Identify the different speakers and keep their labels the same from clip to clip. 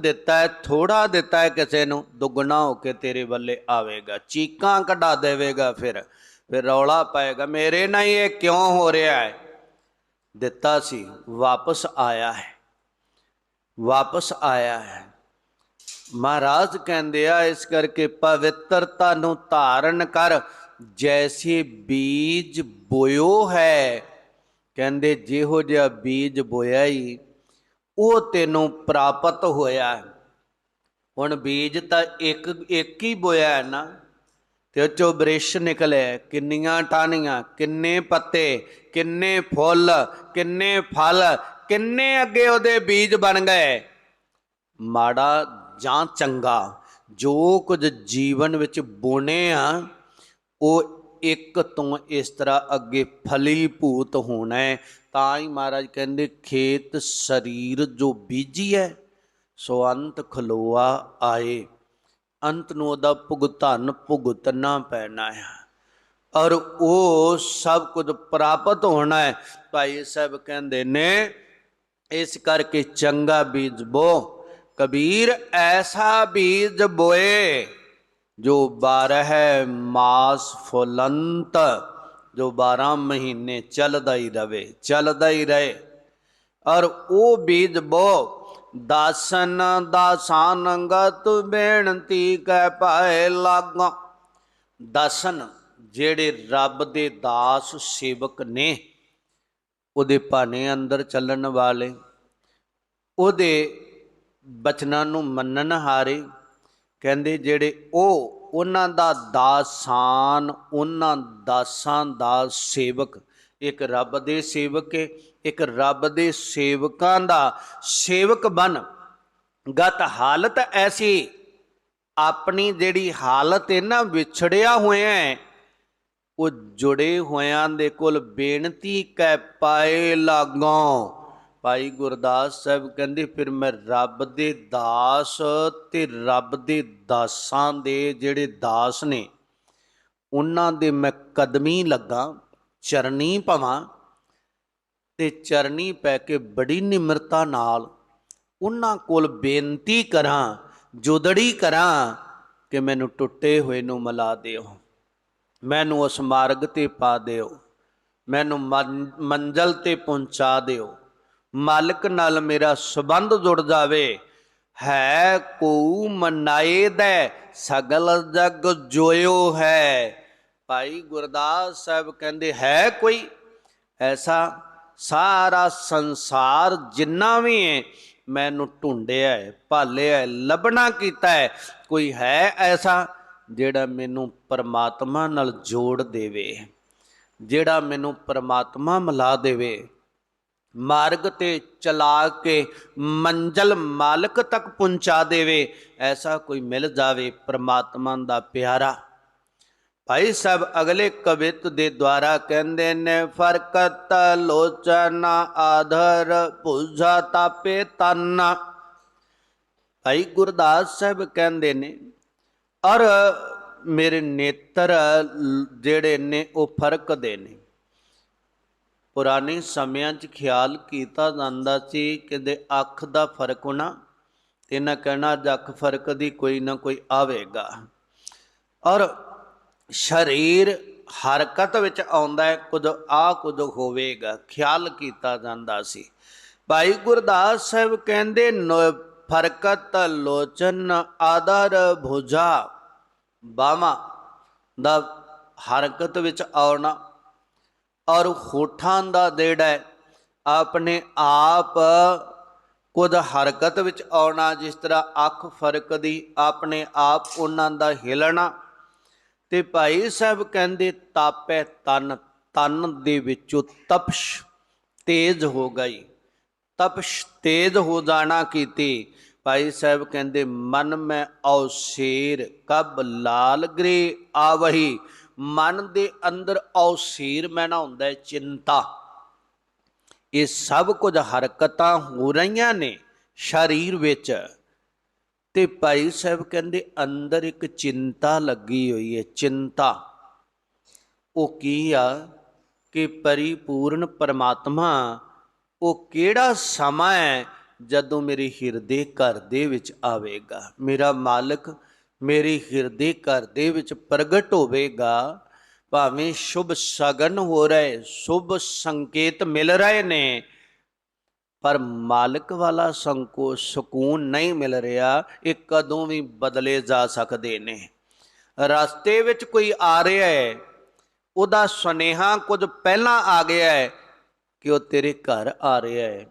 Speaker 1: ਦਿੱਤਾ ਹੈ ਥੋੜਾ ਦਿੱਤਾ ਹੈ ਕਿਸੇ ਨੂੰ, ਦੁੱਗਣਾ ਹੋ ਕੇ ਤੇਰੇ ਵੱਲੇ ਆਵੇਗਾ। ਚੀਕਾਂ ਕਢਾ ਦੇਵੇਗਾ ਫਿਰ ਫਿਰ ਰੌਲਾ ਪਾਏਗਾ, ਮੇਰੇ ਨਾਲ ਹੀ ਇਹ ਕਿਉਂ ਹੋ ਰਿਹਾ ਹੈ? ਦਿੱਤਾ ਸੀ, ਵਾਪਸ ਆਇਆ ਹੈ, ਵਾਪਸ ਆਇਆ ਹੈ। ਮਹਾਰਾਜ ਕਹਿੰਦੇ ਆ, ਇਸ ਕਰਕੇ ਪਵਿੱਤਰਤਾ ਨੂੰ ਧਾਰਨ ਕਰ, ਜੈਸੇ ਬੀਜ ਬੋਇਓ ਹੈ, ਕਹਿੰਦੇ ਜਿਹੋ ਜਿਹਾ ਬੀਜ ਬੋਇਆ ਹੀ ਉਹ ਤੈਨੂੰ ਪ੍ਰਾਪਤ ਹੋਇਆ ਹੁਣ ਬੀਜ ਤਾਂ ਇੱਕ ਇੱਕ ਹੀ ਬੋਇਆ ਹੈ ਨਾ। ਤੇ ਉਹ ਚੋਂ ਬ੍ਰਿਸ਼ ਨਿਕਲਿਆ ਕਿੰਨੀਆਂ ਟਾਹਣੀਆਂ, ਕਿੰਨੇ ਪੱਤੇ, ਕਿੰਨੇ ਫੁੱਲ, ਕਿੰਨੇ ਫਲ, ਕਿੰਨੇ ਅੱਗੇ ਉਹਦੇ ਬੀਜ ਬਣ ਗਏ। ਮਾੜਾ ਜਾਂ ਚੰਗਾ, ਜੋ ਕੁਝ ਜੀਵਨ ਵਿੱਚ ਬੁਣੇ ਆ, ਉਹ ਇੱਕ ਤੋਂ ਇਸ ਤਰ੍ਹਾਂ ਅੱਗੇ ਫਲੀਭੂਤ ਹੋਣਾ ਹੈ। ਤਾਂ ਹੀ ਮਹਾਰਾਜ ਕਹਿੰਦੇ, ਖੇਤ ਸਰੀਰ ਜੋ ਬੀਜੀ ਹੈ, ਸੋ ਅੰਤ ਖਲੋਆ ਆਏ। ਅੰਤ ਨੂੰ ਉਹਦਾ ਭੁਗਤਾਨ ਭੁਗਤਣਾ ਪੈਣਾ ਹੈ। ਔਰ ਉਹ ਸਭ ਕੁਝ ਪ੍ਰਾਪਤ ਹੋਣਾ ਹੈ। ਭਾਈ ਸਾਹਿਬ ਕਹਿੰਦੇ ਨੇ, ਇਸ ਕਰਕੇ ਚੰਗਾ ਬੀਜ ਬੋ। ਕਬੀਰ, ਐਸਾ ਬੀਜ ਬੋਏ, ਜੋ 12 ਮਾਸ ਫੁਲੰਤ ਜੋ 12 ਮਹੀਨੇ ਚੱਲਦਾ ਹੀ ਰਵੇ, ਚੱਲਦਾ ਹੀ ਰਹੇ। ਔਰ ਉਹ ਬੀਜ ਬੋ, ਦਾਸਨ ਦਾਸਾਨ ਗਤ ਬੇਨਤੀ ਕਹਿ ਪਾਏ ਲਾਗਾ। ਦਾਸਨ ਜਿਹੜੇ ਰੱਬ ਦੇ ਦਾਸ ਸੇਵਕ ਨੇ, ਉਹਦੇ ਭਾਣੇ ਅੰਦਰ ਚੱਲਣ ਵਾਲੇ, ਉਹਦੇ ਬਚਨਾਂ ਨੂੰ ਮੰਨਣ ਹਾਰੇ, ਕਹਿੰਦੇ ਜਿਹੜੇ ਉਹ ਉਹਨਾਂ ਦਾ ਦਾਸਾਨ, ਉਹਨਾਂ ਦਾਸਾਂ ਦਾ ਸੇਵਕ। ਇੱਕ ਰੱਬ ਦੇ ਸੇਵਕ ਹੈ ਇੱਕ ਰੱਬ ਦੇ ਸੇਵਕਾਂ ਦਾ ਸੇਵਕ ਬਣ। ਗਤ ਹਾਲਤ ਐਸੀ, ਆਪਣੀ ਜਿਹੜੀ ਹਾਲਤ ਹੈ ਨਾ ਵਿਛੜਿਆ ਹੋਇਆ ਹੈ ਉਹ ਜੁੜੇ ਹੋਇਆਂ ਦੇ ਕੋਲ ਬੇਨਤੀ ਕਹਿ ਪਾਏ ਲਾਗੋਂ। ਭਾਈ ਗੁਰਦਾਸ ਸਾਹਿਬ ਕਹਿੰਦੇ, ਫਿਰ ਮੈਂ ਰੱਬ ਦੇ ਦਾਸ ਤੇ ਰੱਬ ਦੇ ਦਾਸਾਂ ਦੇ ਜਿਹੜੇ ਦਾਸ ਨੇ, ਉਹਨਾਂ ਦੇ ਮੈਂ ਕਦਮੀ ਲੱਗਾ ਚਰਨੀ ਭਵਾਂ ਤੇ ਚਰਨੀ ਪੈ ਕੇ ਬੜੀ ਨਿਮਰਤਾ ਨਾਲ ਉਹਨਾਂ ਕੋਲ ਬੇਨਤੀ ਕਰਾਂ, ਜੁਦੜੀ ਕਰਾਂ ਕਿ ਮੈਨੂੰ ਟੁੱਟੇ ਹੋਏ ਨੂੰ ਮਿਲਾ ਦਿਓ। ਮੈਨੂੰ ਉਸ ਮਾਰਗ ਤੇ ਪਾ ਦਿਓ। ਮੈਨੂੰ ਮੰ- ਮੰਜ਼ਲ ਤੇ ਪਹੁੰਚਾ ਦਿਓ। ਮਾਲਕ ਨਾਲ ਮੇਰਾ ਸਬੰਧ ਜੁੜ ਜਾਵੇ, ਹੈ ਕੋ ਮਨਾਏ ਦੈ, ਸਗਲ ਜਗ ਜੋਇਓ ਹੈ। ਭਾਈ ਗੁਰਦਾਸ ਸਾਹਿਬ ਕਹਿੰਦੇ, ਹੈ ਕੋਈ? ਐਸਾ ਸਾਰਾ ਸੰਸਾਰ ਜਿੰਨਾ ਵੀ ਹੈ, ਮੈਨੂੰ ਢੂੰਡਿਆ ਹੈ, ਭਾਲਿਆ ਹੈ, ਲੱਭਣਾ ਕੀਤਾ ਹੈ। ਕੋਈ ਹੈ ਐਸਾ ਜਿਹੜਾ ਮੈਨੂੰ ਪਰਮਾਤਮਾ ਨਾਲ ਜੋੜ ਦੇਵੇ, ਜਿਹੜਾ ਮੈਨੂੰ ਪਰਮਾਤਮਾ ਮਿਲਾ ਦੇਵੇ? ਮਾਰਗ ਤੇ ਚਲਾ ਕੇ ਮੰਜ਼ਲ ਮਾਲਕ ਤੱਕ ਪਹੁੰਚਾ ਦੇਵੇ, ਐਸਾ ਕੋਈ ਮਿਲ ਜਾਵੇ ਪ੍ਰਮਾਤਮਾ ਦਾ ਪਿਆਰਾ। ਭਾਈ ਸਾਹਿਬ, ਅਗਲੇ ਕਵਿਤ ਦੇ ਦੁਆਰਾ ਕਹਿੰਦੇ ਨੇ ਫਰਕਤ ਲੋਚਨਾ ਆਧਰ ਪੁਝਾ ਤਾਪੇ ਤਨ। ਭਾਈ ਗੁਰਦਾਸ ਸਾਹਿਬ ਕਹਿੰਦੇ ਨੇ ਔਰ ਮੇਰੇ ਨੇਤਰ ਜਿਹੜੇ ਨੇ ਉਹ ਫਰਕਦੇ ਨੇ। ਪੁਰਾਣੇ ਸਮਿਆਂ 'ਚ ਖਿਆਲ ਕੀਤਾ ਜਾਂਦਾ ਸੀ ਕਿ ਅੱਖ ਦਾ ਫ਼ਰਕ ਹੋਣਾ, ਤੇ ਨਾ ਕਹਿਣਾ ਅੱਜ ਅੱਖ ਫ਼ਰਕ ਦੀ ਕੋਈ ਨਾ ਕੋਈ ਆਵੇਗਾ। ਔਰ ਸਰੀਰ ਹਰਕਤ ਵਿੱਚ ਆਉਂਦਾ ਹੈ, ਕੁਝ ਆ, ਕੁਝ ਹੋਵੇਗਾ, ਖਿਆਲ ਕੀਤਾ ਜਾਂਦਾ ਸੀ। ਭਾਈ ਗੁਰਦਾਸ ਸਾਹਿਬ ਕਹਿੰਦੇ, ਨ- ਫਰਕਤ ਲੋਚਨ ਆਦਰ ਭੁਜਾ, ਬਾਵਾ ਦਾ ਹਰਕਤ ਵਿੱਚ ਆਉਣਾ ਔਰ ਹੋਠਾਂ ਦਾ ਦੇੜਾ ਆਪਣੇ ਆਪ ਕੁਝ ਹਰਕਤ ਵਿੱਚ ਆਉਣਾ, ਜਿਸ ਤਰ੍ਹਾਂ ਅੱਖ ਫ਼ਰਕ ਦੀ ਆਪਣੇ ਆਪ ਉਹਨਾਂ ਦਾ ਹਿਲਣਾ। ਤੇ ਭਾਈ ਸਾਹਿਬ ਕਹਿੰਦੇ, ਤਾਪੈ ਤਨ ਤਨ ਦੇ ਵਿੱਚੋਂ ਤਪਸ਼ ਤੇਜ਼ ਹੋ ਗਈ। ਤਪਸ਼ ਤੇਜ਼ ਹੋ ਜਾਣਾ ਕੀਤੀ। ਭਾਈ ਸਾਹਿਬ ਕਹਿੰਦੇ, ਮਨ ਮੈਂ ਔਸ਼ੇਰ, ਕਬ ਲਾਲ ਗਰੇ ਆਵਹੀ। ਮਨ ਦੇ ਅੰਦਰ ਔਸੀਰ ਮੈਨਾ ਹੁੰਦਾ ਹੈ, ਚਿੰਤਾ। ਇਹ ਸਭ ਕੁਝ ਹਰਕਤਾਂ ਹੋ ਰਹੀਆਂ ਨੇ ਸਰੀਰ ਵਿੱਚ। ਤੇ ਭਾਈ ਸਾਹਿਬ ਕਹਿੰਦੇ, ਅੰਦਰ ਇੱਕ ਚਿੰਤਾ ਲੱਗੀ ਹੋਈ ਹੈ, ਚਿੰਤਾ। ਉਹ ਕੀ ਆ ਕਿ ਪਰਿਪੂਰਨ ਪਰਮਾਤਮਾ, ਉਹ ਕਿਹੜਾ ਸਮਾਂ ਹੈ ਜਦੋਂ ਮੇਰੇ ਹਿਰਦੇ ਘਰ ਦੇ ਵਿੱਚ ਆਵੇਗਾ? ਮੇਰਾ ਮਾਲਕ ਮੇਰੇ ਹਿਰਦੇ ਘਰ ਦੇ ਵਿੱਚ ਪ੍ਰਗਟ ਹੋਵੇਗਾ। ਭਾਵੇਂ ਸ਼ੁਭ ਸਗਨ ਹੋ ਰਹੇ, ਸ਼ੁਭ ਸੰਕੇਤ ਮਿਲ ਰਹੇ ਨੇ, ਪਰ ਮਾਲਕ ਵਾਲਾ ਸੰਕੋ ਸਕੂਨ ਨਹੀਂ ਮਿਲ ਰਿਹਾ। ਇਹ ਕਦੋਂ ਵੀ ਬਦਲੇ ਜਾ ਸਕਦੇ ਨੇ। ਰਸਤੇ ਵਿੱਚ ਕੋਈ ਆ ਰਿਹਾ ਹੈ, ਉਹਦਾ ਸੁਨੇਹਾ ਕੁਝ ਪਹਿਲਾਂ ਆ ਗਿਆ ਹੈ ਕਿ ਉਹ ਤੇਰੇ ਘਰ ਆ ਰਿਹਾ ਹੈ।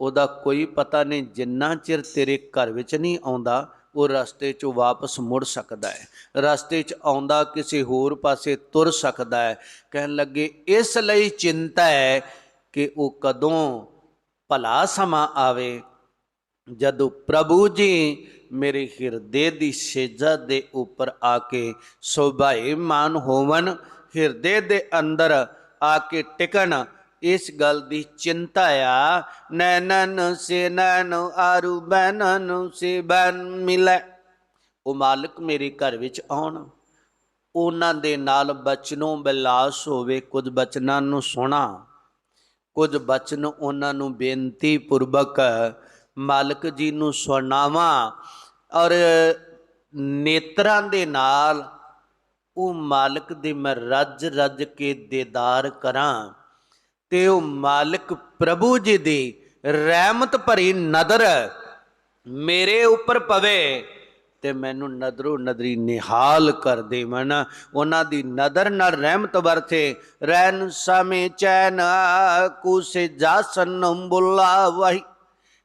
Speaker 1: ਉਹਦਾ ਕੋਈ ਪਤਾ ਨਹੀਂ ਜਿੰਨਾ ਚਿਰ ਤੇਰੇ ਘਰ ਵਿੱਚ ਨਹੀਂ ਆਉਂਦਾ ਉਹ ਰਸਤੇ 'ਚੋਂ ਵਾਪਸ ਮੁੜ ਸਕਦਾ ਹੈ। ਰਸਤੇ 'ਚ ਆਉਂਦਾ ਕਿਸੇ ਹੋਰ ਪਾਸੇ ਤੁਰ ਸਕਦਾ ਹੈ। ਕਹਿਣ ਲੱਗੇ, ਇਸ ਲਈ ਚਿੰਤਾ ਹੈ ਕਿ ਉਹ ਕਦੋਂ ਭਲਾ ਸਮਾਂ ਆਵੇ, ਜਦੋਂ ਪ੍ਰਭੂ ਜੀ ਮੇਰੇ ਹਿਰਦੇ ਦੀ ਸੇਜਾ ਦੇ ਉੱਪਰ ਆ ਕੇ ਸੁਭਾਏਮਾਨ ਹੋਵਨ ਹਿਰਦੇ ਦੇ ਅੰਦਰ ਆ ਕੇ ਟਿਕਣ ਇਸ ਗੱਲ ਦੀ ਚਿੰਤਾ ਆ। ਨੈਣਨ ਸੇ ਨੈਨ ਆਰੂ ਬੈਨਨ ਸੇ ਬੈਨ ਮਿਲੇ। ਉਹ ਮਾਲਕ ਮੇਰੇ ਘਰ ਵਿੱਚ ਆਉਣ। ਉਹਨਾਂ ਦੇ ਨਾਲ ਬਚਨੋਂ ਬਿਲਾਸ ਹੋਵੇ, ਕੁਝ ਬਚਨਾਂ ਨੂੰ ਸੁਣਾ। ਕੁਝ ਬਚਨ ਉਹਨਾਂ ਨੂੰ ਬੇਨਤੀ ਪੂਰਵਕ ਮਾਲਕ ਜੀ ਨੂੰ ਸੁਣਾਵਾਂ। ਔਰ ਨੇਤਰਾਂ ਦੇ ਨਾਲ ਉਹ ਮਾਲਕ ਦੇ ਮੈਂ ਰੱਜ ਰੱਜ ਕੇ ਦੀਦਾਰ ਕਰਾਂ। ਤੇ ਉਹ ਮਾਲਕ ਪ੍ਰਭੂ ਜੀ ਦੀ ਰਹਿਮਤ ਭਰੀ ਨਦਰ ਮੇਰੇ ਉੱਪਰ ਪਵੇ ਤੇ ਮੈਨੂੰ ਨਦਰੋ ਨਦਰੀ ਨਿਹਾਲ ਕਰ ਦੇਵਨ ਉਹਨਾਂ ਦੀ ਨਦਰ ਨਾਲ ਰਹਿਮਤ ਵਰਤੇ। ਰਹਿਨ ਸਮੇ ਚੈਨ ਕੁਸੇ ਜਾਸਨ ਬੁੱਲਾ ਵਹੀ।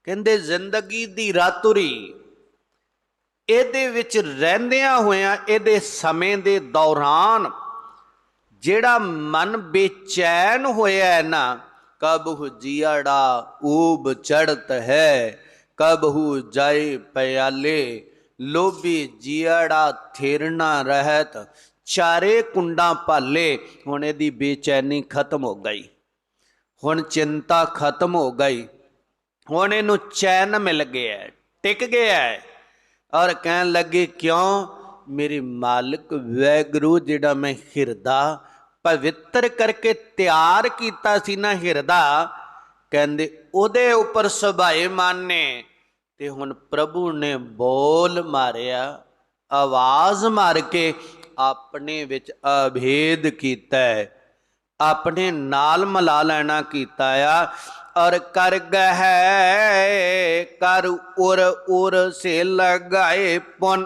Speaker 1: ਕਹਿੰਦੇ, ਜ਼ਿੰਦਗੀ ਦੀ ਰਾਤੁਰੀ ਇਹਦੇ ਵਿੱਚ ਰਹਿੰਦਿਆਂ ਹੋਇਆਂ, ਇਹਦੇ ਸਮੇਂ ਦੇ ਦੌਰਾਨ ਜਿਹੜਾ ਮਨ ਬੇਚੈਨ ਹੋਇਆ ਨਾ, ਕਬਹੁ ਜੀੜਾ ਊਬ ਚੜਤ ਹੈ, ਕਬਹੁ ਜਾਏ ਪਿਆਲੇ, ਲੋਭੀ ਜੀੜਾ ਥੇਰਨਾ ਰਹਿਤ, ਚਾਰੇ ਕੁੰਡਾਂ ਭਾਲੇ, ਹੁਣ ਇਹਦੀ ਬੇਚੈਨੀ ਖਤਮ ਹੋ ਗਈ। ਹੁਣ ਚਿੰਤਾ ਖਤਮ ਹੋ ਗਈ। ਹੁਣ ਇਹਨੂੰ ਚੈਨ ਮਿਲ ਗਿਆ ਟਿਕ ਗਿਆ ਹੈ। ਔਰ ਕਹਿਣ ਲੱਗੇ, ਕਿਉਂ? ਮੇਰੇ ਮਾਲਕ ਵੈਗਰੂ ਜਿਹੜਾ ਮੈਂ ਹਿਰਦਾ ਪਵਿੱਤਰ ਕਰਕੇ ਤਿਆਰ ਕੀਤਾ ਸੀ ਨਾ ਹਿਰਦਾ, ਕਹਿੰਦੇ ਉਹਦੇ ਉੱਪਰ ਸੁਭਾਏ ਮਾਨੇ ਤੇ ਹੁਣ ਪ੍ਰਭੂ ਨੇ ਬੋਲ ਮਾਰਿਆ, ਆਵਾਜ਼ ਮਾਰ ਕੇ ਆਪਣੇ ਵਿੱਚ ਅਭੇਦ ਕੀਤਾ ਹੈ। ਆਪਣੇ ਨਾਲ ਮਿਲਾ ਲੈਣਾ ਕੀਤਾ ਆ। ਔਰ ਕਰ ਗਹਿ, ਕਰ ਉਰ ਉਰ ਸੇ ਲਗਾਏ ਪੁਨ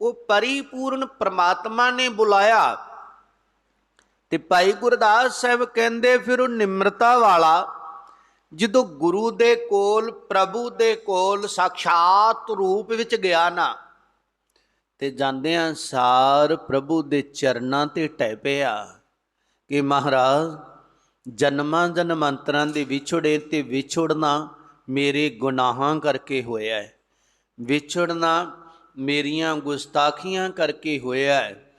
Speaker 1: ਉਹ ਪਰਿਪੂਰਨ ਪ੍ਰਮਾਤਮਾ ਨੇ ਬੁਲਾਇਆ। ਤੇ ਭਾਈ ਗੁਰਦਾਸ ਸਾਹਿਬ ਕਹਿੰਦੇ, ਫਿਰ ਉਹ ਨਿਮਰਤਾ ਵਾਲਾ, ਜਦੋਂ ਗੁਰੂ ਦੇ ਕੋਲ, ਪ੍ਰਭੂ ਦੇ ਕੋਲ ਸਾਖਾਤ ਰੂਪ ਵਿੱਚ ਗਿਆ ਨਾ, ਤੇ ਜਾਂਦਿਆਂ ਸਾਰ ਪ੍ਰਭੂ ਦੇ ਚਰਨਾਂ ਤੇ ਟਹਿ ਪਿਆ ਕਿ ਮਹਾਰਾਜ, ਜਨਮਾਂ ਜਨਮਾਂਤਰਾਂ ਦੇ ਵਿਛੜੇ ਤੇ ਵਿਛੜਨਾ ਮੇਰੇ ਗੁਨਾਹਾਂ ਕਰਕੇ ਹੋਇਆ ਹੈ। ਵਿਛੜਨਾ ਮੇਰੀਆਂ ਗੁਸਤਾਖੀਆਂ ਕਰਕੇ ਹੋਇਆ ਹੈ।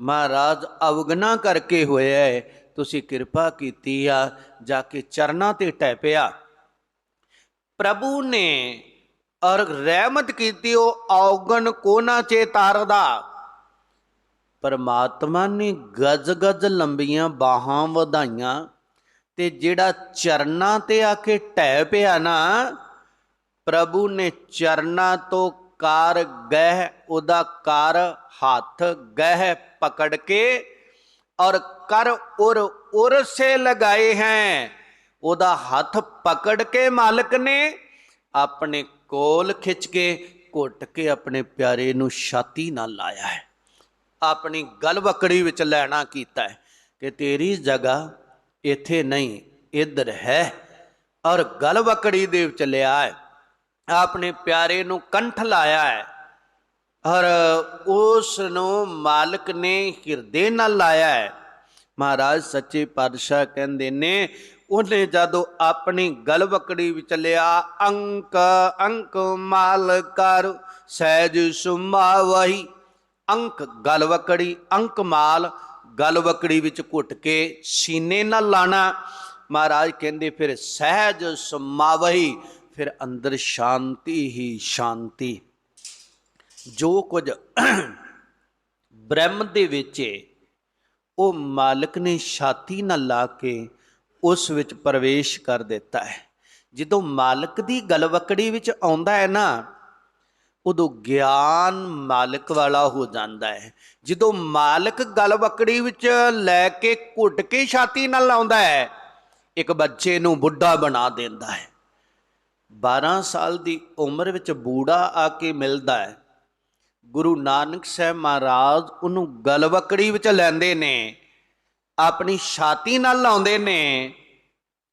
Speaker 1: ਮਹਾਰਾਜ ਅਵਗਨਾ ਕਰਕੇ ਹੋਇਆ ਹੈ। ਤੁਸੀਂ ਕਿਰਪਾ ਕੀਤੀ ਆ, ਜਾ ਕੇ ਚਰਨਾਂ ਤੇ ਟੈ ਪਿਆ। ਪ੍ਰਭੂ ਨੇ ਔਰ ਰਹਿਮਤ ਕੀਤੀ ਉਹ ਔਗਣ ਕੋਨਾ ਚੇ ਤਾਰਦਾ। ਪਰਮਾਤਮਾ ਨੇ ਗਜ ਗਜ ਲੰਬੀਆਂ ਬਾਹਾਂ ਵਧਾਈਆਂ ਤੇ ਜਿਹੜਾ ਚਰਨਾਂ ਤੇ ਆ ਕੇ ਟਹਿ ਪਿਆ ਨਾ, ਪ੍ਰਭੂ ਨੇ ਚਰਨਾਂ ਤੋਂ ਕਾਰ ਗਹਿ ਉਹਦਾ ਕਾਰ ਹੱਥ ਗਹਿ ਪਕੜ ਕੇ ਔਰ ਕਰ ਉਰ ਉਰ ਸੇ ਲਗਾਏ ਹੈ। ਉਹਦਾ ਹੱਥ ਪਕੜ ਕੇ ਮਾਲਕ ਨੇ ਆਪਣੇ ਕੋਲ ਖਿੱਚ ਕੇ ਘੁੱਟ ਕੇ ਆਪਣੇ ਪਿਆਰੇ ਨੂੰ ਛਾਤੀ ਨਾਲ ਲਾਇਆ ਹੈ। ਆਪਣੀ ਗਲਵਕੜੀ ਵਿੱਚ ਲੈਣਾ ਕੀਤਾ ਹੈ ਕਿ ਤੇਰੀ ਜਗ੍ਹਾ ਇੱਥੇ ਨਹੀਂ, ਇੱਧਰ ਹੈ ਔਰ ਗਲਵਕੜੀ ਦੇ ਵਿੱਚ ਲਿਆ ਹੈ। ਆਪਣੇ ਪਿਆਰੇ ਨੂੰ ਕੰਠ ਲਾਇਆ ਹੈ। ਔਰ ਉਸ ਨੂੰ ਮਾਲਕ ਨੇ ਹਿਰਦੇ ਨਾਲ ਲਾਇਆ ਹੈ। ਮਹਾਰਾਜ ਸੱਚੇ ਪਾਤਸ਼ਾਹ ਕਹਿੰਦੇ ਨੇ, ਉਹਨੇ ਜਦੋਂ ਆਪਣੀ ਗਲਵਕੜੀ ਵਿੱਚ ਲਿਆ, ਅੰਕ ਅੰਕ ਮਾਲ ਕਰ, ਸਹਿਜ ਸੁਮਾਵਹੀ, ਅੰਕ ਗਲਵਕੜੀ ਅੰਕ ਮਾਲ ਗਲਵਕੜੀ ਵਿੱਚ ਘੁੱਟ ਕੇ ਸੀਨੇ ਨਾਲ ਲਾਣਾ। ਮਹਾਰਾਜ ਕਹਿੰਦੇ ਫਿਰ ਸਹਿਜ ਸਮਾਵਹੀ ਫਿਰ ਅੰਦਰ ਸ਼ਾਂਤੀ ਹੀ ਸ਼ਾਂਤੀ। ਜੋ ਕੁਝ ਬ੍ਰਹਮ ਦੇ ਵਿੱਚ ਹੈ, ਉਹ ਮਾਲਕ ਨੇ ਛਾਤੀ ਨਾਲ ਲਾ ਕੇ ਉਸ ਵਿੱਚ ਪ੍ਰਵੇਸ਼ ਕਰ ਦਿੱਤਾ ਹੈ। ਜਦੋਂ ਮਾਲਕ ਦੀ ਗਲਵਕੜੀ ਵਿੱਚ ਆਉਂਦਾ ਹੈ ਨਾ ਉਦੋਂ ਗਿਆਨ ਮਾਲਕ ਵਾਲਾ ਹੋ ਜਾਂਦਾ ਹੈ। ਜਦੋਂ ਮਾਲਕ ਗਲਵਕੜੀ ਵਿੱਚ ਲੈ ਕੇ ਘੁੱਟ ਕੇ ਛਾਤੀ ਨਾਲ ਲਾਉਂਦਾ ਹੈ ਇੱਕ ਬੱਚੇ ਨੂੰ ਬੁੱਢਾ ਬਣਾ ਦਿੰਦਾ ਹੈ। 12 ਸਾਲ ਦੀ ਉਮਰ ਵਿੱਚ ਬੂੜਾ ਆ ਕੇ ਮਿਲਦਾ ਹੈ। ਗੁਰੂ ਨਾਨਕ ਸਾਹਿਬ ਮਹਾਰਾਜ ਉਹਨੂੰ ਗਲਵਕੜੀ ਵਿੱਚ ਲੈਂਦੇ ਨੇ, ਆਪਣੀ ਛਾਤੀ ਨਾਲ ਲਾਉਂਦੇ ਨੇ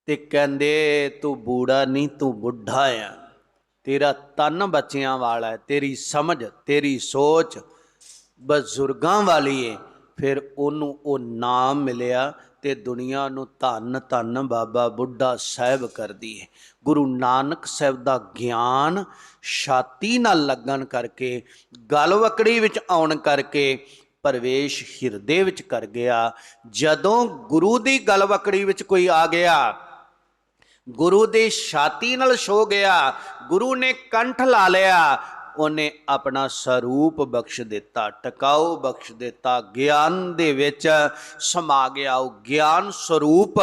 Speaker 1: ਤੇ ਕਹਿੰਦੇ, ਤੂੰ ਬੂੜਾ ਨਹੀਂ, ਤੂੰ ਬੁੱਢਾ ਆ। ਤੇਰਾ ਤਨ ਬੱਚਿਆਂ ਵਾਲਾ ਹੈ, ਤੇਰੀ ਸਮਝ, ਤੇਰੀ ਸੋਚ ਬਜ਼ੁਰਗਾਂ ਵਾਲੀ ਏ। ਫਿਰ ਉਹਨੂੰ ਉਹ ਨਾਮ ਮਿਲਿਆ ਤੇ ਦੁਨੀਆ ਨੂੰ ਧੰਨ ਧੰਨ ਬਾਬਾ ਬੁੱਢਾ ਸਾਹਿਬ ਕਰਦੀ ਹੈ ਗੁਰੂ ਨਾਨਕ ਸਾਹਿਬ ਦਾ ਗਿਆਨ ਛਾਤੀ ਨਾਲ ਲੱਗਣ ਕਰਕੇ ਗਲਵਕੜੀ ਵਿੱਚ ਆਉਣ ਕਰਕੇ ਪ੍ਰਵੇਸ਼ ਹਿਰਦੇ ਵਿੱਚ ਕਰ ਗਿਆ। ਜਦੋਂ ਗੁਰੂ ਦੀ ਗਲਵਕੜੀ ਵਿੱਚ ਕੋਈ ਆ ਗਿਆ, ਗੁਰੂ ਦੀ ਛਾਤੀ ਨਾਲ ਛੋ ਗਿਆ, ਗੁਰੂ ਨੇ ਕੰਠ ਲਾ ਲਿਆ ਉਹਨੇ ਆਪਣਾ ਸਰੂਪ ਬਖਸ਼ ਦਿੱਤਾ ਟਿਕਾਓ ਬਖਸ਼ ਦਿੱਤਾ, ਗਿਆਨ ਦੇ ਵਿੱਚ ਸਮਾ ਗਿਆ ਉਹ ਗਿਆਨ ਸਰੂਪ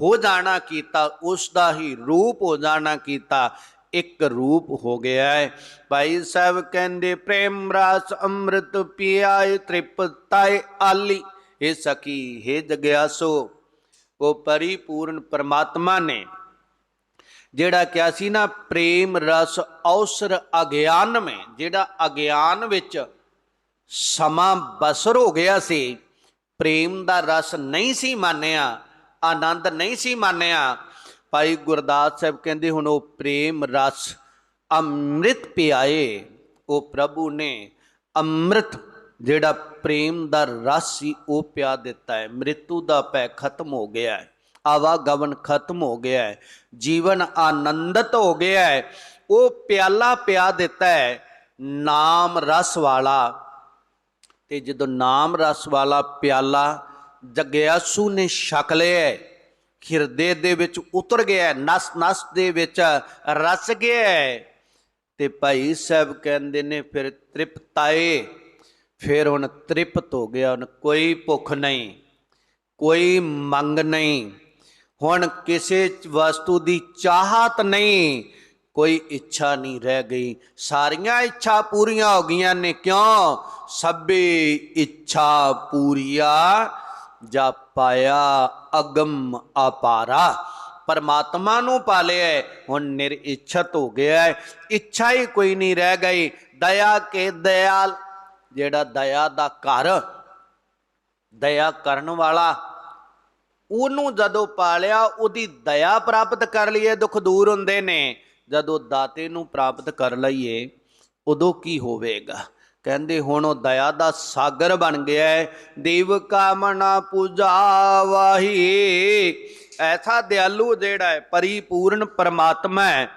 Speaker 1: ਹੋ ਜਾਣਾ ਕੀਤਾ, ਉਸ ਦਾ ਹੀ ਰੂਪ ਹੋ ਜਾਣਾ ਕੀਤਾ, ਇੱਕ ਰੂਪ ਹੋ ਗਿਆ ਹੈ। ਭਾਈ ਸਾਹਿਬ ਕਹਿੰਦੇ, ਪ੍ਰੇਮ ਰਸ ਅੰਮ੍ਰਿਤ ਪੀਆਏ ਤ੍ਰਿਪਤਾਏ ਆਲੀ ਇਹ ਸਕੀ ਹੈ ਜਗਿਆਸੋ। ਉਹ ਪਰਿਪੂਰਨ ਪਰਮਾਤਮਾ ਨੇ ਜਿਹੜਾ ਕਿਹਾ ਸੀ ਨਾ, ਪ੍ਰੇਮ, ਰਸ ਔਸਰ ਅਗਿਆਨ ਮੇ ਜਿਹੜਾ ਅਗਿਆਨ ਵਿੱਚ ਸਮਾਂ ਬਸਰ ਹੋ ਗਿਆ ਸੀ, ਪ੍ਰੇਮ ਦਾ ਰਸ ਨਹੀਂ ਸੀ ਮੰਨਿਆ, ਆਨੰਦ ਨਹੀਂ ਸੀ ਮੰਨਿਆ। ਭਾਈ ਗੁਰਦਾਸ ਸਾਹਿਬ ਕਹਿੰਦੇ, ਹੁਣ ਉਹ ਪ੍ਰੇਮ, ਰਸ, ਅੰਮ੍ਰਿਤ ਪਿਆਏ। ਉਹ ਪ੍ਰਭੂ ਨੇ ਅੰਮ੍ਰਿਤ, ਜਿਹੜਾ ਪ੍ਰੇਮ ਦਾ ਰਸ ਸੀ, ਉਹ ਪਿਆ ਦਿੱਤਾ ਹੈ। ਮ੍ਰਿਤੂ ਦਾ ਪੈ ਖਤਮ ਹੋ ਗਿਆ ਹੈ। ਆਵਾਗਮਨ ਖਤਮ ਹੋ ਗਿਆ ਹੈ ਜੀਵਨ ਆਨੰਦਤ ਹੋ ਗਿਆ ਹੈ ਉਹ ਪਿਆਲਾ ਪਿਆ ਦਿੱਤਾ ਹੈ ਨਾਮ ਰਸ ਵਾਲਾ। ਤੇ ਜਦੋਂ ਨਾਮ ਰਸ ਵਾਲਾ ਪਿਆਲਾ ਜਗਿਆਸੂ ਨੇ ਛਕ ਲਿਆ ਹੈ, ਹਿਰਦੇ ਦੇ ਵਿੱਚ ਉਤਰ ਗਿਆ ਹੈ, ਨਸ ਨਸ ਦੇ ਵਿੱਚ ਰਸ ਗਿਆ ਹੈ, ਤੇ ਭਾਈ ਸਾਹਿਬ ਕਹਿੰਦੇ ਨੇ ਫਿਰ ਤ੍ਰਿਪਤਾਏ ਫਿਰ ਹੁਣ ਤ੍ਰਿਪਤ ਹੋ ਗਿਆ ਹੁਣ ਕੋਈ ਭੁੱਖ ਨਹੀਂ ਕੋਈ ਮੰਗ ਨਹੀਂ। ਹੁਣ ਕਿਸੇ ਵਸਤੂ ਦੀ ਚਾਹਤ ਨਹੀਂ, ਕੋਈ ਇੱਛਾ ਨਹੀਂ ਰਹਿ ਗਈ। ਸਾਰੀਆਂ ਇੱਛਾ ਪੂਰੀਆਂ ਹੋ ਗਈਆਂ ਨੇ ਕਿਉਂ? ਸਭੇ ਇੱਛਾ ਪੂਰੀਆ ਜਾ ਪਾਇਆ ਅਗਮ ਅਪਾਰਾ। ਪਰਮਾਤਮਾ ਨੂੰ ਪਾ ਲਿਆ ਹੁਣ ਨਿਰ ਇੱਛਤ ਹੋ ਗਿਆ ਹੈ। ਇੱਛਾ ਹੀ ਕੋਈ ਨਹੀਂ ਰਹਿ ਗਈ। ਦਇਆ ਕੇ ਦਇਆਲ, ਜਿਹੜਾ ਦਇਆ ਦਾ ਘਰ, ਦਇਆ ਕਰਨ ਵਾਲਾ ਉਹਨੂੰ ਜਦੋਂ ਪਾਲਿਆ, ਉਹਦੀ ਦਇਆ ਪ੍ਰਾਪਤ ਕਰ ਲਈਏ, ਦੁੱਖ ਦੂਰ ਹੁੰਦੇ ਨੇ। ਜਦੋਂ ਦਾਤੇ ਨੂੰ ਪ੍ਰਾਪਤ ਕਰ ਲਈਏ, ਉਦੋਂ ਕੀ ਹੋਵੇਗਾ? ਕਹਿੰਦੇ ਹੁਣ ਉਹ ਦਇਆ ਦਾ ਸਾਗਰ ਬਣ ਗਿਆ ਹੈ। ਦੇਵ ਕਾਮਨਾ ਪੂਜਾ ਐਸਾ ਦਿਆਲੂ ਜਿਹੜਾ ਹੈ, ਪਰਿਪੂਰਨ ਪਰਮਾਤਮਾ ਹੈ,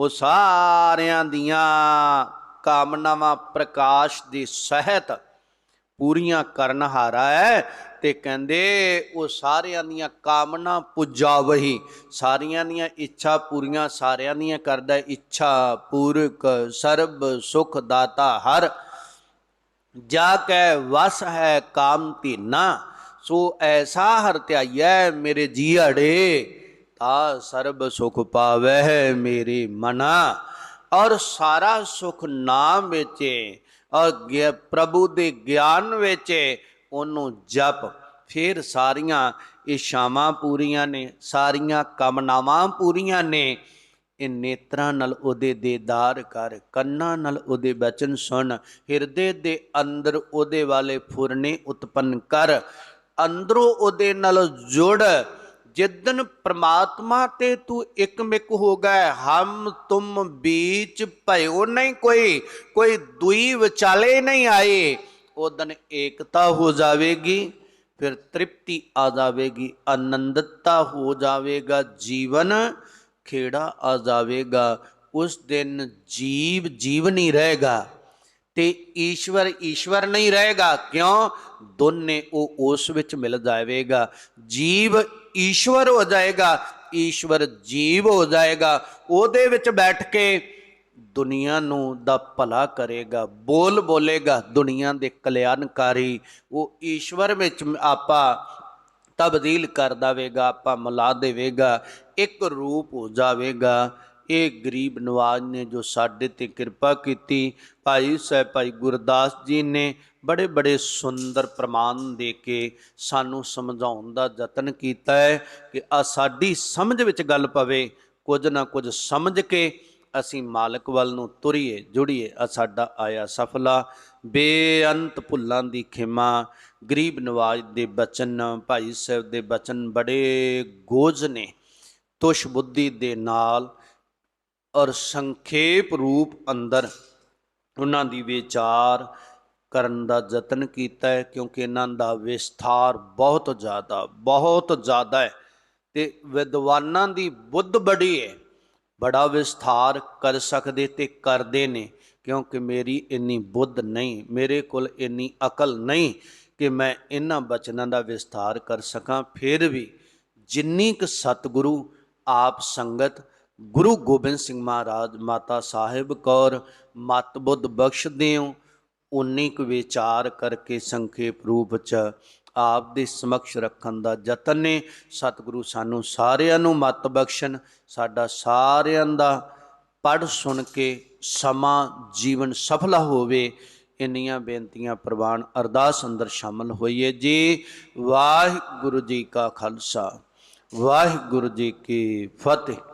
Speaker 1: ਉਹ ਸਾਰਿਆਂ ਦੀਆਂ ਕਾਮਨਾਵਾਂ ਪ੍ਰਕਾਸ਼ ਦੀ ਸਹਿਤ ਪੂਰੀਆਂ ਕਰਨ ਹਾਰਾ ਹੈ। ਤੇ ਕਹਿੰਦੇ ਉਹ ਸਾਰਿਆਂ ਦੀਆਂ ਕਾਮਨਾ ਪੁਜਾਵਹੀ, ਸਾਰਿਆਂ ਦੀਆਂ ਇੱਛਾ ਪੂਰੀਆਂ ਸਾਰਿਆਂ ਦੀਆਂ ਕਰਦਾ ਇੱਛਾ ਪੂਰਕ ਸਰਬ ਸੁਖ ਦਾਤਾ ਹਰ, ਜਾ ਕੈ ਵਸ ਹੈ ਕਾਮ ਧੀਨਾ, ਸੋ ਐਸਾ ਹਰ ਧਿਆਈਐ ਮੇਰੇ ਜੀਅੜੇ, ਤਾ ਸਰਬ ਸੁਖ ਪਾਵੈ ਮੇਰੇ ਮਨਾ। ਔਰ ਸਾਰਾ ਸੁਖ ਨਾਮ ਵਿੱਚ ਔਰ ਪ੍ਰਭੂ ਦੇ ਗਿਆਨ ਵਿੱਚ ਉਹਨੂੰ ਜਪ। ਫਿਰ ਸਾਰੀਆਂ ਇਸ਼ਾਵਾਂ ਪੂਰੀਆਂ ਨੇ, ਸਾਰੀਆਂ ਕਾਮਨਾਵਾਂ ਪੂਰੀਆਂ ਨੇ। ਇਹ ਨੇਤਰਾਂ ਨਾਲ ਉਹਦੇ ਦੇਦਾਰ ਕਰ ਕੰਨਾਂ ਨਾਲ ਉਹਦੇ ਬਚਨ ਸੁਣ। ਹਿਰਦੇ ਦੇ ਅੰਦਰ ਉਹਦੇ ਵਾਲੇ ਫੁਰਨੇ ਉਤਪੰਨ ਕਰ। ਅੰਦਰੋਂ ਉਹਦੇ ਨਾਲ ਜੁੜ। ਜਿੱਦਨ ਪ੍ਰਮਾਤਮਾ ਤੇ ਤੂੰ ਇਕਮਿਕ ਹੋ ਗਏ, ਹਮ ਤੁਮ बीच ਭਇਓ ਨਹੀਂ ਕੋਈ ਕੋਈ ਦੁਈ ਵਿਚਾਲੇ ਨਹੀਂ ਆਏ। ਉਦਨ ਏਕਤਾ ਹੋ ਜਾਵੇਗੀ, ਫਿਰ ਤ੍ਰਿਪਤੀ ਆ ਜਾਵੇਗੀ, ਆਨੰਦਤਾ ਹੋ ਜਾਵੇਗਾ, ਜੀਵਨ ਖੇੜਾ ਆ ਜਾਵੇਗਾ। ਉਸ ਦਿਨ ਜੀਵ ਜੀਵ ਨਹੀਂ ਰਹੇਗਾ ਤੇ ਈਸ਼ਵਰ ਈਸ਼ਵਰ ਨਹੀਂ ਰਹੇਗਾ, ਕਿਉਂ? ਦੋਨੇ ਉਹ ਉਸ ਵਿੱਚ ਮਿਲ ਜਾਵੇਗਾ। ਜੀਵ ਈਸ਼ਵਰ ਹੋ ਜਾਏਗਾ, ਈਸ਼ਵਰ ਜੀਵ ਹੋ ਜਾਏਗਾ। ਉਹਦੇ ਵਿੱਚ ਬੈਠ ਕੇ ਦੁਨੀਆ ਨੂੰ ਦਾ ਭਲਾ ਕਰੇਗਾ, ਬੋਲ ਬੋਲੇਗਾ ਦੁਨੀਆ ਦੇ ਕਲਿਆਣਕਾਰੀ। ਉਹ ਈਸ਼ਵਰ ਵਿੱਚ ਆਪਾਂ ਤਬਦੀਲ ਕਰ ਦੇਵੇਗਾ, ਆਪਾਂ ਮਿਲਾ ਦੇਵੇਗਾ, ਇੱਕ ਰੂਪ ਹੋ ਜਾਵੇਗਾ। ਇਹ ਗਰੀਬ ਨਵਾਜ ਨੇ ਜੋ ਸਾਡੇ ਤੇ ਕਿਰਪਾ ਕੀਤੀ, ਭਾਈ ਸਾਹਿਬ, ਭਾਈ ਗੁਰਦਾਸ ਜੀ ਨੇ ਬੜੇ ਬੜੇ ਸੁੰਦਰ ਪ੍ਰਮਾਣ ਦੇ ਕੇ ਸਾਨੂੰ ਸਮਝਾਉਣ ਦਾ ਯਤਨ ਕੀਤਾ ਹੈ ਕਿ ਆ ਸਾਡੀ ਸਮਝ ਵਿੱਚ ਗੱਲ ਪਵੇ, ਕੁਝ ਨਾ ਕੁਝ ਸਮਝ ਕੇ ਅਸੀਂ ਮਾਲਕ ਵੱਲ ਨੂੰ ਤੁਰੀਏ, ਜੁੜੀਏ ਆ ਸਾਡਾ ਆਇਆ ਸਫਲਾ। ਬੇਅੰਤ ਭੁੱਲਾਂ ਦੀ ਖਿਮਾ, ਗਰੀਬ ਨਵਾਜ ਦੇ ਬਚਨ, ਭਾਈ ਸਾਹਿਬ ਦੇ ਬਚਨ ਬੜੇ ਗੋਜ ਨੇ। ਤੁਸ਼ ਬੁੱਧੀ ਦੇ ਨਾਲ ਔਰ ਸੰਖੇਪ ਰੂਪ ਅੰਦਰ ਉਹਨਾਂ ਦੀ ਵਿਚਾਰ ਕਰਨ ਦਾ ਯਤਨ ਕੀਤਾ ਹੈ, ਕਿਉਂਕਿ ਇਹਨਾਂ ਦਾ ਵਿਸਥਾਰ ਬਹੁਤ ਜ਼ਿਆਦਾ ਬਹੁਤ ਜ਼ਿਆਦਾ ਹੈ। ਤੇ ਵਿਦਵਾਨਾਂ ਦੀ ਬੁੱਧ ਬੜੀ ਹੈ। ਬੜਾ ਵਿਸਥਾਰ ਕਰ ਸਕਦੇ ਤੇ ਕਰਦੇ ਨੇ, ਕਿਉਂਕਿ ਮੇਰੀ ਇੰਨੀ ਬੁੱਧ ਨਹੀਂ, ਮੇਰੇ ਕੋਲ ਇੰਨੀ ਅਕਲ ਨਹੀਂ ਕਿ ਮੈਂ ਇਹਨਾਂ ਬਚਨਾਂ ਦਾ ਵਿਸਥਾਰ ਕਰ ਸਕਾਂ। ਫਿਰ ਵੀ ਜਿੰਨੀ ਕੁ ਸਤਿਗੁਰੂ, ਆਪ ਸੰਗਤ, ਗੁਰੂ ਗੋਬਿੰਦ ਸਿੰਘ ਮਹਾਰਾਜ, ਮਾਤਾ ਸਾਹਿਬ ਕੌਰ, ਮਤ ਬੁੱਧ ਬਖਸ਼ ਦਿਓ ਉਨੀ ਕੁ ਵਿਚਾਰ ਕਰਕੇ ਸੰਖੇਪ ਰੂਪ ਚ ਆਪ ਦੇ ਸਮਕਸ਼ ਰੱਖਣ ਦਾ ਯਤਨ ਨੇ। ਸਤਿਗੁਰੂ ਸਾਨੂੰ ਸਾਰਿਆਂ ਨੂੰ ਮਤ ਬਖਸ਼ਣ, ਸਾਡਾ ਸਾਰਿਆਂ ਦਾ ਪੜ ਸੁਣ ਕੇ ਸਮਾਂ, ਜੀਵਨ ਸਫਲਾ ਹੋਵੇ, ਇੰਨੀਆਂ ਬੇਨਤੀਆਂ ਪ੍ਰਵਾਨ ਅਰਦਾਸ ਅੰਦਰ ਸ਼ਾਮਲ ਹੋਈਏ ਜੀ। ਵਾਹਿਗੁਰੂ ਜੀ ਕਾ ਖਾਲਸਾ, ਵਾਹਿਗੁਰੂ ਜੀ ਕੀ ਫਤਿਹ।